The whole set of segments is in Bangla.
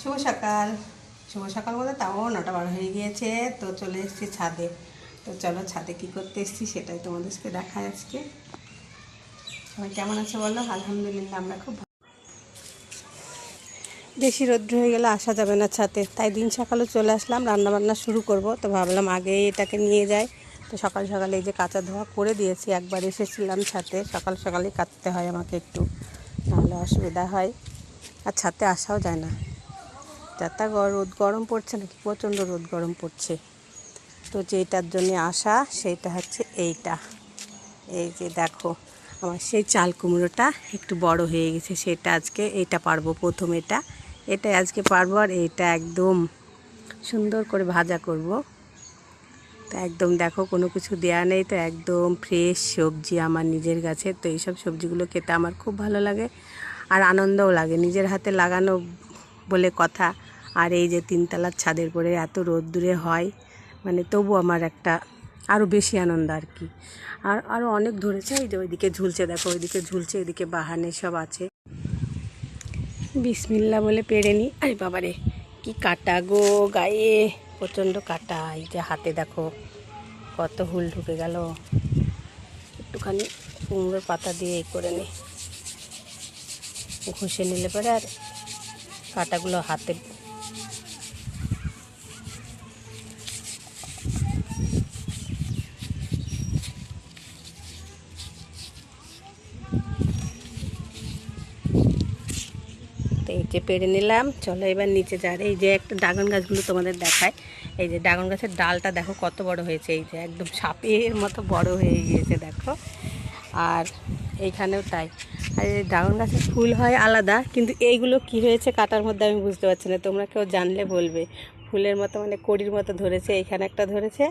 শুভ সকাল। শুভ সকাল বলতে তাও নটা বার হয়ে গিয়েছে, তো চলে এসেছি ছাদে। তো চলো ছাদে কী করতে এসেছি সেটাই তোমাদেরকে দেখায় আজকে। সবাই কেমন আছে বলো? আলহামদুলিল্লাহ, আমরা খুব। বেশি রৌদ্র হয়ে গেলে আসা যাবে না ছাদে। তাই দিন সকালে চলে আসলাম রান্না বান্না শুরু করব। তো ভাবলাম আগে এটাকে নিয়ে যাই। তো সকাল সকালে এই যে কাঁচা ধোয়া করে দিয়েছি, একবার এসেছিলাম ছাদে। সকাল সকালে কাটতে হয় আমাকে একটু, নাহলে অসুবিধা হয়। আর ছাদে আসাও যায় না। যাতা রোদ গরম পড়ছে নাকি প্রচণ্ড রোদ গরম পড়ছে? তো যেটার জন্য আসা সেইটা হচ্ছে এইটা। এই যে দেখো, আমার সেই চাল কুমড়োটা একটু বড় হয়ে গেছে, সেটা আজকে এইটা পারব প্রথম এটা। এটা আজকে পারব আর এইটা একদম সুন্দর করে ভাজা করব। তো একদম দেখো, কোনো কিছু দেয়া নেই, তো একদম ফ্রেশ সবজি আমার নিজের গাছে তো এইসব সবজিগুলো খেতে আমার খুব ভালো লাগে আর আনন্দও লাগে। নিজের হাতে লাগানো বলে কথা। আর এই যে তিনতলার ছাদের পরে এত রোদ্দুরে হয় মানে তবু আমার একটা আরও বেশি আনন্দ আর কি। আর আরও অনেক ধরেছে, এই যে ওইদিকে ঝুলছে, দেখো ওইদিকে ঝুলছে, এদিকে বাহানে সব আছে। বিসমিল্লা বলে পেরে নি। আরে বাবারে, কি কাটা গো, গায়ে প্রচণ্ড কাটা। এই যে হাতে দেখো কত হুল ঢুকে গেল। একটুখানি কুমড়োর পাতা দিয়ে এই করে নি। ঘষে নিলে পরে আর কাটাগুলো হাতে তো এই যে পেরে নিলাম। চলো এবার নিচে যার এই যে একটা ড্রাগন গাছগুলো তোমাদের দেখায়। এই যে ড্রাগন গাছের ডালটা দেখো কত বড় হয়েছে। এই যে একদম সাপের মতো বড় হয়ে গিয়েছে, দেখো। আর এইখানেও তাই। আর এই ড্রাগন গাছের ফুল হয় আলাদা, কিন্তু এইগুলো কি হয়েছে কাটার মধ্যে আমি বুঝতে পারছি না। তোমরা কেউ জানলে বলবে। ফুলের মতো মানে কড়ির মতো ধরেছে, এইখানে একটা ধরেছে,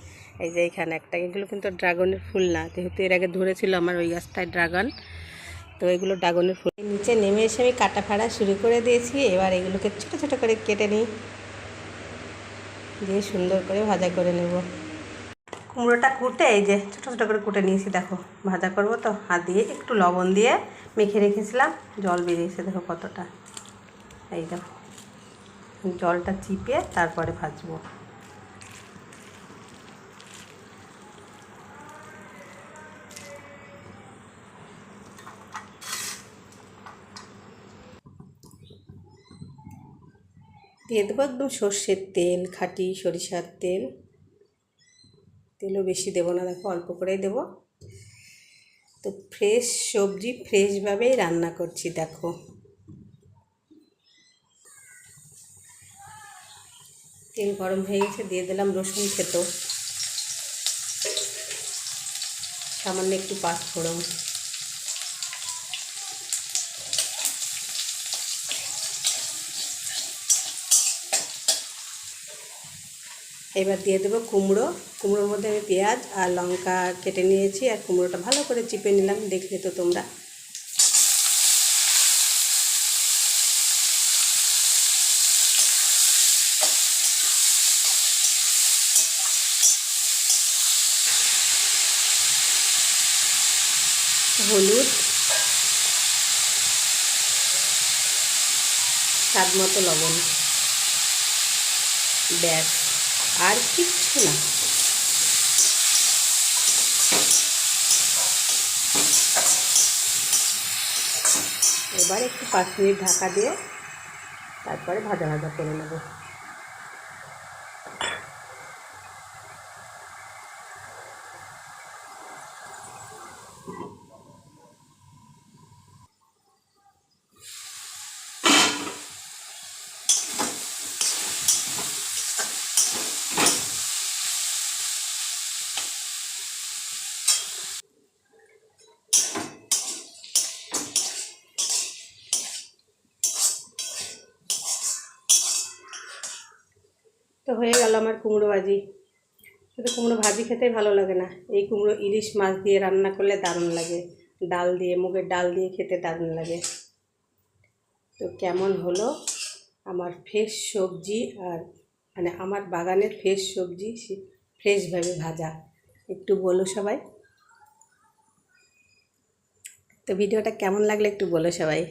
এই যে এইখানে একটা। এগুলো কিন্তু ড্রাগনের ফুল না। যেহেতু এর আগে ধরেছিল আমার ওই গাছটায় ড্রাগন। তো এগুলো ড্রাগনের ফুল। নিচে নেমে এসে আমি কাটা ফাড়া শুরু করে দিয়েছি। এবার এগুলোকে ছোটো ছোটো করে কেটে নিই। দিয়ে সুন্দর করে ভাজা করে নেব। কুমড়োটা কুটে, এই যে ছোটো ছোটো করে কুটে নিয়েছি, দেখো, ভাজা করব তো। হাত দিয়ে একটু লবণ দিয়ে মেখে রেখেছিলাম, জল বেরিয়েছে, দেখো কতটা। এই দেখো, জলটা চিপে তারপরে ভাজবো। দিয়ে একদম সর্ষের তেল, খাঁটি সরিষার তেল। তেলও বেশি দেবো না, দেখো অল্প করেই দেবো। তো ফ্রেশ সবজি ফ্রেশভাবেই রান্না করছি, দেখো। তেল গরম হয়ে গেছে, দিয়ে দিলাম রসুন খেতো সামান্য একটু পাঁচ ফোড়ন এবার দিয়ে দেবো কুমড়ো। কুমড়োর মধ্যে আমি পেঁয়াজ আর লঙ্কা কেটে নিয়েছি আর কুমড়োটা ভালো করে চিপে নিলাম, দেখলে তো তোমরা। হলুদ, স্বাদ মতো লবণ, ব্যাস। আর কিচ্ছু না। এবার একটু পাঁচ মিনিট ঢাকা দিয়ে তারপরে ভাজা ভাজা করে নেব। তো হয়ে গেল আমার কুমড়ো ভাজি। শুধু কুমড়ো ভাজি খেতেই ভালো লাগে না। এই কুমড়ো ইলিশ মাছ দিয়ে রান্না করলে দারুণ লাগে। ডাল দিয়ে, মুগের ডাল দিয়ে খেতে দারুণ লাগে। তো কেমন হলো আমার ফ্রেশ সবজি আর মানে আমার বাগানের ফ্রেশ সবজি ফ্রেশভাবে ভাজা। একটু বলো সবাই। তো ভিডিওটা কেমন লাগল একটু বলো সবাই।